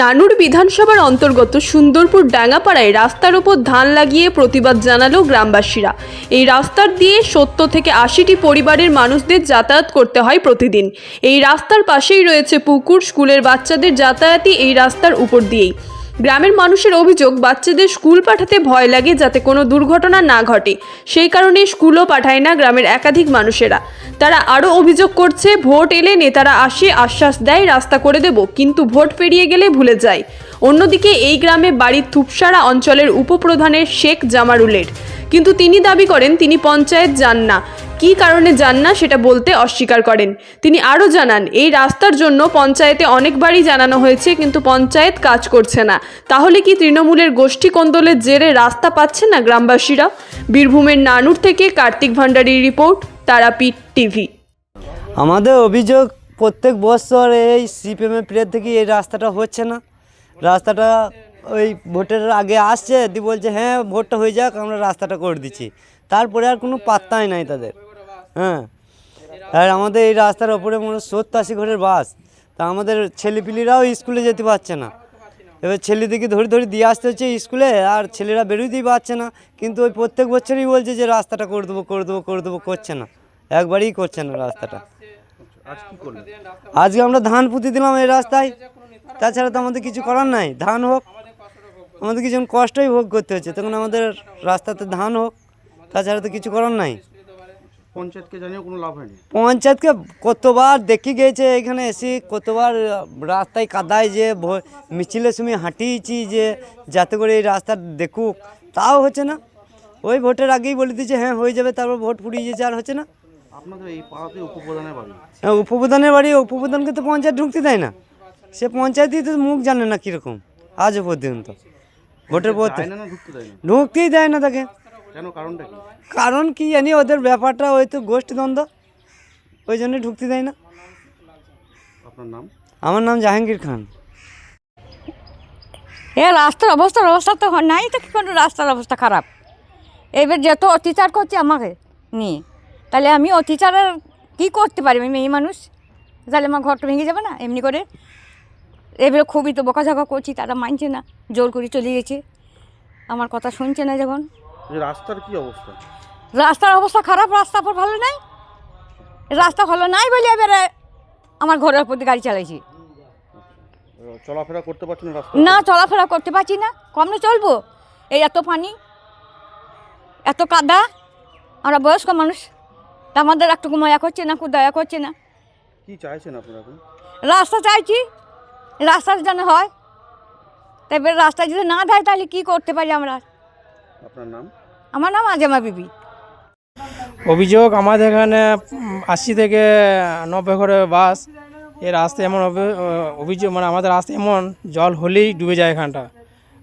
নানুর বিধানসভার অন্তর্গত সুন্দরপুর ডাঙ্গাপাড়ায় রাস্তার ওপর ধান লাগিয়ে প্রতিবাদ জানালো গ্রামবাসীরা। এই রাস্তার দিয়ে সত্তর থেকে আশিটি পরিবারের মানুষদের যাতায়াত করতে হয় প্রতিদিন। এই রাস্তার পাশেই রয়েছে পুকুর, স্কুলের বাচ্চাদের যাতায়াতই এই রাস্তার উপর দিয়েই। গ্রামের মানুষের অভিযোগ, বাচ্চাদের স্কুল পাঠাতে ভয় লাগে যাতে কোনো দুর্ঘটনা না ঘটে। সেই কারণে স্কুলও পাঠায় না গ্রামের একাধিক মানুষেরা। তারা আরও অভিযোগ করছে, ভোট এলে নেতারা আসে, আশ্বাস দেয়, রাস্তা করে দেব, কিন্তু ভোট পেরিয়ে গেলে ভুলে যায়। অন্যদিকে এই গ্রামে বাড়ির থুপসারা অঞ্চলের উপপ্রধানের শেখ জামারুলের। কিন্তু তিনি দাবি করেন, তিনি পঞ্চায়েত যান না। কী কারণে যান না সেটা বলতে অস্বীকার করেন। তিনি আরও জানান, এই রাস্তার জন্য পঞ্চায়েতে অনেকবারই জানানো হয়েছে, কিন্তু পঞ্চায়েত কাজ করছে না। তাহলে কি তৃণমূলের গোষ্ঠী কোন্দলের জেরে রাস্তা পাচ্ছে না গ্রামবাসীরা? বীরভূমের নানুর থেকে কার্তিক ভান্ডারীর রিপোর্ট, তারাপীঠ টিভি। আমাদের অভিযোগ, প্রত্যেক বছর এই সিপিএমের পিরিয়ড থেকে এই রাস্তাটা হচ্ছে না। রাস্তাটা ওই ভোটের আগে আসছে, দি বলছে হ্যাঁ ভোটটা হয়ে যাক, আমরা রাস্তাটা করে দিচ্ছি। তারপরে আর কোনো পাত্তাই নাই তাদের। হ্যাঁ। আর আমাদের এই রাস্তার ওপরে মনে হয় আশি ঘরের বাস। তা আমাদের ছেলেপিলিরাও স্কুলে যেতে পারছে না। এবার ছেলেদেরকে ধরে ধরে দিয়ে আসতে হচ্ছে স্কুলে, আর ছেলেরা বেরোতেই পারছে না। কিন্তু ওই প্রত্যেক বছরই বলছে যে, রাস্তাটা করে দেবো করে দেবো করে দেবো, করছে না। একবারই করছে না রাস্তাটা। আজকে আমরা ধান পুঁতে দিলাম এই রাস্তায়। তাছাড়া তো আমাদের কিছু করার নাই। ধান হোক আমাদের কিছু কষ্টই ভোগ করতে হচ্ছে তখন আমাদের রাস্তাতে ধান হোক তাছাড়া তো কিছু করার নাই। পঞ্চায়েতকে জানিয়েও কোনো লাভ হয়নি? পঞ্চায়েতকে কতবার দেখি গিয়েছে এখানে এসে কতবার রাস্তায় কাদায় যে মিছিলের সময় হাঁটিয়েছি যে যাতে করে এই রাস্তা দেখুক তাও হচ্ছে না। ওই ভোটের আগেই বলে দিচ্ছে হ্যাঁ হয়ে যাবে তারপর ভোট ফুরিয়ে যাচ্ছে আর হচ্ছে না। আপনাদের এই পাড়াতে উপপ্রধানের বাড়ি? হ্যাঁ উপপ্রধানের বাড়ি উপপ্রধানকে তো পঞ্চায়েত ঢুকতে দেয় না। সে পঞ্চায়েতই তো মুখ জানে না কীরকম আজও পর্যন্ত ভোটের না ঢুকতেই দেয় না তাকে। কেন? কারণটা কি? কারণ কি জানি ওদের ব্যাপারটা ওই তো গোষ্ঠীদ্বন্দ্ব ওই জন্যই ঢুকতে দেয় না। আপনার নাম? আমার নাম জাহাঙ্গীর খান। এ রাস্তার অবস্থার অবস্থা তো নাই তো কি কোনো রাস্তার অবস্থা খারাপ। এবার যত অত্যাচার করছে আমাকে নিয়ে তাহলে আমি অত্যাচারের কী করতে পারি? আমি মেয়ে মানুষ তাহলে আমার ঘরটা ভেঙে যাবে না? এমনি করে এবারে খুবই তো বকাঝকা করছি তারা মানছে না জোর করে চলে গেছে। আমার কথা শুনছে না যখন। রাস্তার কি অবস্থা? রাস্তার অবস্থা খারাপ রাস্তা পর ভালো নাই। রাস্তা ভালো নাই বলে এবারে আমার ঘরের প্রতি গাড়ি চালাইছি। চলাফেরা করতে পারছেন না রাস্তা না চলাফেরা করতে পারছি না। কমনে চলবো? এই এত পানি এত কাদা আমরা বয়স্ক মানুষ। আমাদের একটু মায়া করছে না খুব দয়া করছে না। কি চাইছেন আপনারা রাস্তা চাইছি রাস্তা যেন হয়। তাই এবার রাস্তা যদি না দেয় তাহলে কী করতে পারি আমরা? আপনার নাম? আমার নাম আজমা বিবি। অভিযোগ আমাদের এখানে আশি থেকে নব্বই করে বাস। এই রাস্তা এমন অভি- অভিযোগ মানে আমাদের রাস্তা এমন জল হলেই ডুবে যায় এখানটা।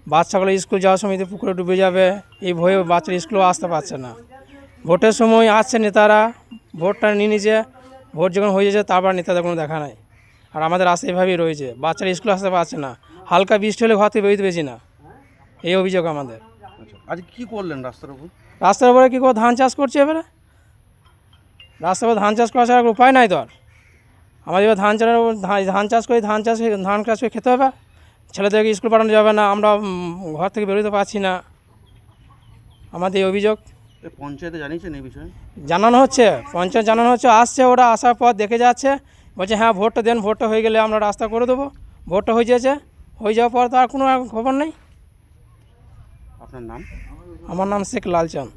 বাচ্চাগুলো স্কুল যাওয়ার সময় তো পুকুরে ডুবে যাবে এই ভয়ে বাচ্চারা স্কুলেও আসতে পারছে না। ভোটের সময় আসছে নেতারা ভোটটা নিয়ে নিচ্ছে ভোট যখন হয়ে যাচ্ছে তারপর নেতাদের কোনো দেখা নাই। আর আমাদের রাস্তা এভাবেই রয়েছে। বাচ্চারা স্কুলে আসতে পারছে না। হালকা বৃষ্টি হলে ঘর থেকে বেরোতে পেরেছি না। এই অভিযোগ আমাদের। আচ্ছা আজ কি করলেন রাস্তার উপর? রাস্তার উপরে কী করে ধান চাষ করছে এবারে? রাস্তার উপর ধান চাষ করা ছাড়া উপায় নাই তো আর। আমাদের এবার ধান চাষের উপর ধান চাষ করে ধান চাষ ধান চাষ করে খেতে হবে ছেলেদেরকে স্কুল পাঠানো যাবে না আমরা ঘর থেকে বেরোতে পারছি না। আমাদের এই অভিযোগ। পঞ্চায়েতে জানিয়েছেন এই বিষয়ে? জানানো হচ্ছে পঞ্চায়েত জানানো হচ্ছে আসছে ওরা আসার পর দেখে যাচ্ছে। বলছে হ্যাঁ ভোটটা দেন ভোটটা হয়ে গেলে আমরা রাস্তা করে দেবো। ভোটটা হয়ে যাচ্ছে হয়ে যাওয়ার পর তো আর কোনো খবর নেই। আপনার নাম? আমার নাম শেখ লালচাঁদ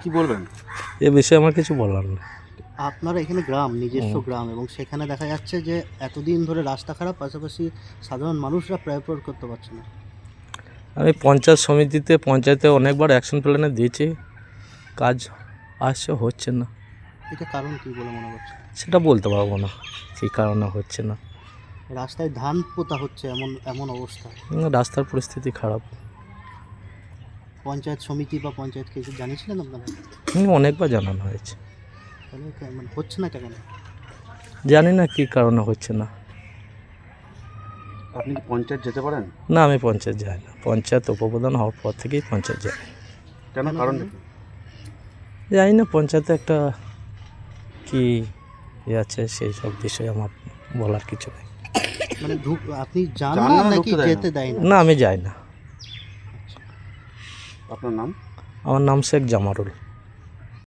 কি বলবেন? এ বিষয়ে আমার কিছু বলার নেই। আপনার এখানে গ্রাম নিজস্ব গ্রাম এবং সেখানে দেখা যাচ্ছে যে এতদিন ধরে রাস্তা খারাপ পাশাপাশি সাধারণ মানুষরা প্রায় প্রয়োগ করতে পারছে না। আমি পঞ্চায়েত সমিতিতে পঞ্চায়েতে অনেকবার অ্যাকশন প্ল্যানে দিয়েছি। কাজ আসছে হচ্ছে না। এটা কারণ কী বলে মনে করছে সেটা বলতে পারব না। কী কারণে হচ্ছে না। রাস্তায় ধান পোতা হচ্ছে এমন এমন অবস্থা। রাস্তার পরিস্থিতি খারাপ। পঞ্চায়েত সমিতি বা পঞ্চায়েত কিছু জানিয়েছিলেন আপনারা? হুম, অনেকবার জানানো হয়েছে। তাহলে কে- মানে হচ্ছে না কেন? জানি না কী কারণে হচ্ছে না। আপনি কি পঞ্চায়েত যেতে পারেন? না আমি পঞ্চায়েত যাই না। পঞ্চায়েত উপপ্রধান হওয়ার পর থেকেই পঞ্চায়েত যাই। কেন কারণটা কি? জানি না পঞ্চায়েতে একটা কী ইয়ে আছে সেই সব বিষয়ে আমার বলার কিছু নেই। মানে ঢুক আপনি যান যান না না, নাকি ঢুকতে দেয় না? যেতে দেয় না? না আমি যাই না। আপনার নাম? আমার নাম শেখ জামারুল।